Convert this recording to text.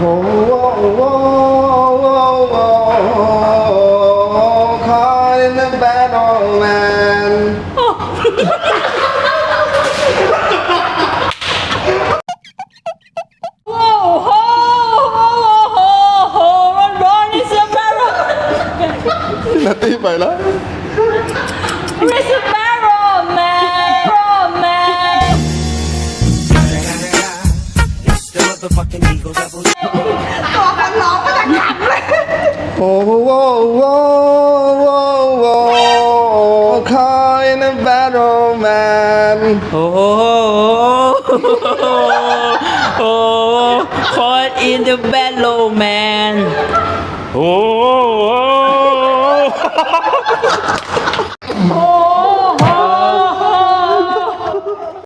โอ้โหโอ้โหโอ้โห caught in the bad old man โอ้โหโอ้โหโอ้โหร้อนร้อนนี่สเปโร่นาตีไปแล้ว โอ้โหโอ้โหโอ้โห caught in the bad old man โอ้โหโอ้คอร์อินเดอะแบทโลแมนโอ้โอ้